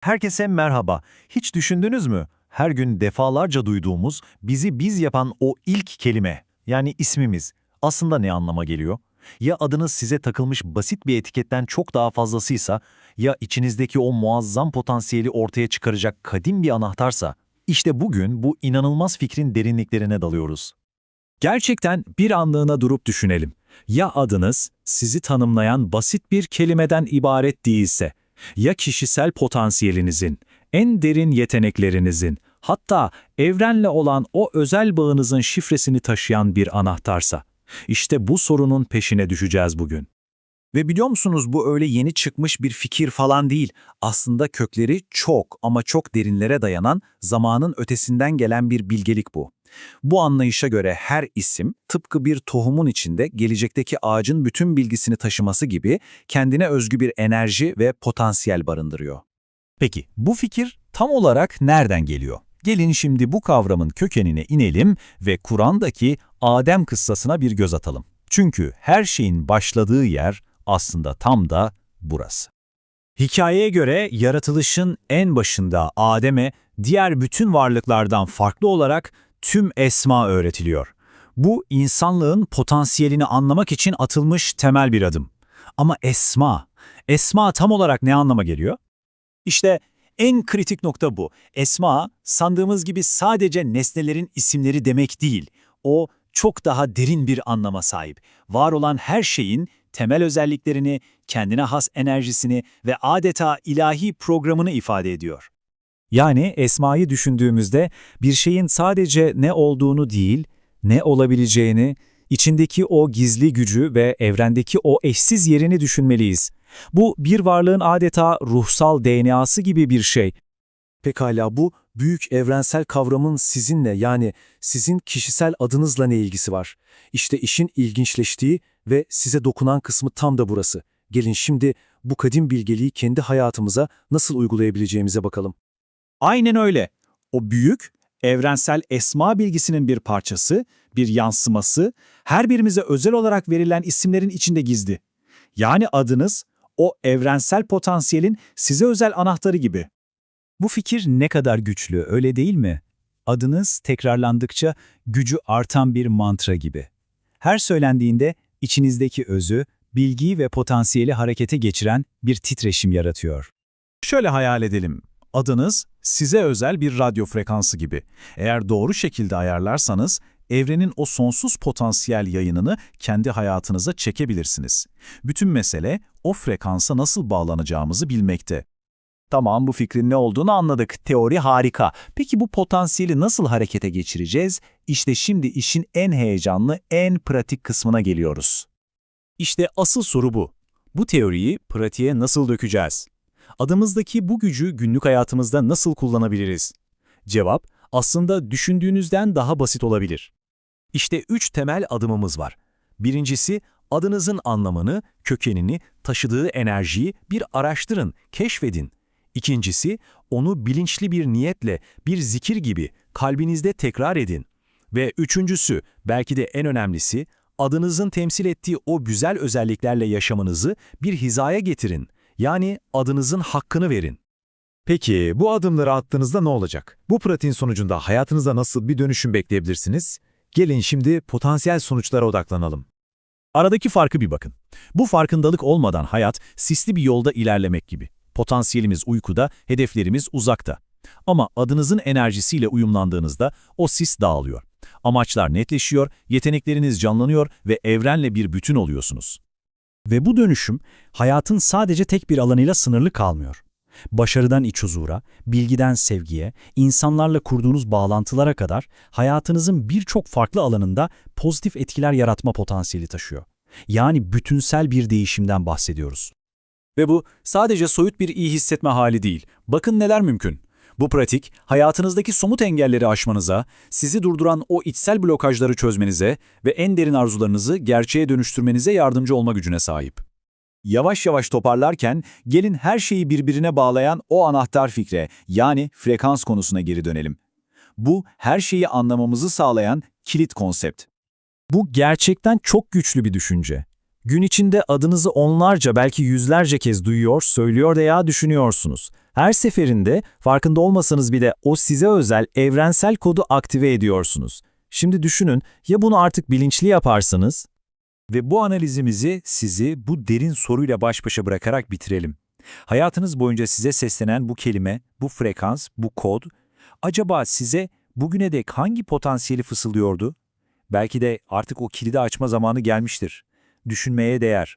Herkese merhaba. Hiç düşündünüz mü? Her gün defalarca duyduğumuz, bizi biz yapan o ilk kelime, yani ismimiz, aslında ne anlama geliyor? Ya adınız size takılmış basit bir etiketten çok daha fazlasıysa, ya içinizdeki o muazzam potansiyeli ortaya çıkaracak kadim bir anahtarsa, işte bugün bu inanılmaz fikrin derinliklerine dalıyoruz. Gerçekten bir anlığına durup düşünelim. Ya adınız sizi tanımlayan basit bir kelimeden ibaret değilse, ya kişisel potansiyelinizin, en derin yeteneklerinizin, hatta evrenle olan o özel bağınızın şifresini taşıyan bir anahtarsa, işte bu sorunun peşine düşeceğiz bugün. Ve biliyor musunuz bu öyle yeni çıkmış bir fikir falan değil. Aslında kökleri çok ama çok derinlere dayanan zamanın ötesinden gelen bir bilgelik bu. Bu anlayışa göre her isim tıpkı bir tohumun içinde gelecekteki ağacın bütün bilgisini taşıması gibi kendine özgü bir enerji ve potansiyel barındırıyor. Peki bu fikir tam olarak nereden geliyor? Gelin şimdi bu kavramın kökenine inelim ve Kur'an'daki Adem kıssasına bir göz atalım. Çünkü her şeyin başladığı yer aslında tam da burası. Hikayeye göre yaratılışın en başında Adem'e diğer bütün varlıklardan farklı olarak tüm esma öğretiliyor. Bu insanlığın potansiyelini anlamak için atılmış temel bir adım. Ama esma, esma tam olarak ne anlama geliyor? İşte en kritik nokta bu. Esma, sandığımız gibi sadece nesnelerin isimleri demek değil. O çok daha derin bir anlama sahip. Var olan her şeyin temel özelliklerini, kendine has enerjisini ve adeta ilahi programını ifade ediyor. Yani esmayı düşündüğümüzde bir şeyin sadece ne olduğunu değil, ne olabileceğini, içindeki o gizli gücü ve evrendeki o eşsiz yerini düşünmeliyiz. Bu bir varlığın adeta ruhsal DNA'sı gibi bir şey. Pekala bu büyük evrensel kavramın sizinle yani sizin kişisel adınızla ne ilgisi var? İşte işin ilginçleştiği ve size dokunan kısmı tam da burası. Gelin şimdi bu kadim bilgeliği kendi hayatımıza nasıl uygulayabileceğimize bakalım. Aynen öyle. O büyük, evrensel esma bilgisinin bir parçası, bir yansıması, her birimize özel olarak verilen isimlerin içinde gizli. Yani adınız, o evrensel potansiyelin size özel anahtarı gibi. Bu fikir ne kadar güçlü, öyle değil mi? Adınız tekrarlandıkça gücü artan bir mantra gibi. Her söylendiğinde içinizdeki özü, bilgiyi ve potansiyeli harekete geçiren bir titreşim yaratıyor. Şöyle hayal edelim. Adınız size özel bir radyo frekansı gibi. Eğer doğru şekilde ayarlarsanız evrenin o sonsuz potansiyel yayınını kendi hayatınıza çekebilirsiniz. Bütün mesele o frekansa nasıl bağlanacağımızı bilmekte. Tamam bu fikrin ne olduğunu anladık. Teori harika. Peki bu potansiyeli nasıl harekete geçireceğiz? İşte şimdi işin en heyecanlı, en pratik kısmına geliyoruz. İşte asıl soru bu. Bu teoriyi pratiğe nasıl dökeceğiz? Adımızdaki bu gücü günlük hayatımızda nasıl kullanabiliriz? Cevap, aslında düşündüğünüzden daha basit olabilir. İşte üç temel adımımız var. Birincisi, adınızın anlamını, kökenini, taşıdığı enerjiyi bir araştırın, keşfedin. İkincisi, onu bilinçli bir niyetle, bir zikir gibi kalbinizde tekrar edin. Ve üçüncüsü, belki de en önemlisi, adınızın temsil ettiği o güzel özelliklerle yaşamınızı bir hizaya getirin. Yani adınızın hakkını verin. Peki bu adımları attığınızda ne olacak? Bu pratiğin sonucunda hayatınızda nasıl bir dönüşüm bekleyebilirsiniz? Gelin şimdi potansiyel sonuçlara odaklanalım. Aradaki farkı bir bakın. Bu farkındalık olmadan hayat sisli bir yolda ilerlemek gibi. Potansiyelimiz uykuda, hedeflerimiz uzakta. Ama adınızın enerjisiyle uyumlandığınızda o sis dağılıyor. Amaçlar netleşiyor, yetenekleriniz canlanıyor ve evrenle bir bütün oluyorsunuz. Ve bu dönüşüm hayatın sadece tek bir alanıyla sınırlı kalmıyor. Başarıdan iç huzura, bilgiden sevgiye, insanlarla kurduğunuz bağlantılara kadar hayatınızın birçok farklı alanında pozitif etkiler yaratma potansiyeli taşıyor. Yani bütünsel bir değişimden bahsediyoruz. Ve bu sadece soyut bir iyi hissetme hali değil. Bakın neler mümkün. Bu pratik, hayatınızdaki somut engelleri aşmanıza, sizi durduran o içsel blokajları çözmenize ve en derin arzularınızı gerçeğe dönüştürmenize yardımcı olma gücüne sahip. Yavaş yavaş toparlarken gelin her şeyi birbirine bağlayan o anahtar fikre yani frekans konusuna geri dönelim. Bu her şeyi anlamamızı sağlayan kilit konsept. Bu gerçekten çok güçlü bir düşünce. Gün içinde adınızı onlarca belki yüzlerce kez duyuyor, söylüyor veya düşünüyorsunuz. Her seferinde farkında olmasanız bile o size özel evrensel kodu aktive ediyorsunuz. Şimdi düşünün ya bunu artık bilinçli yaparsanız? Ve bu analizimizi sizi bu derin soruyla baş başa bırakarak bitirelim. Hayatınız boyunca size seslenen bu kelime, bu frekans, bu kod, acaba size bugüne dek hangi potansiyeli fısıldıyordu? Belki de artık o kilidi açma zamanı gelmiştir. Düşünmeye değer.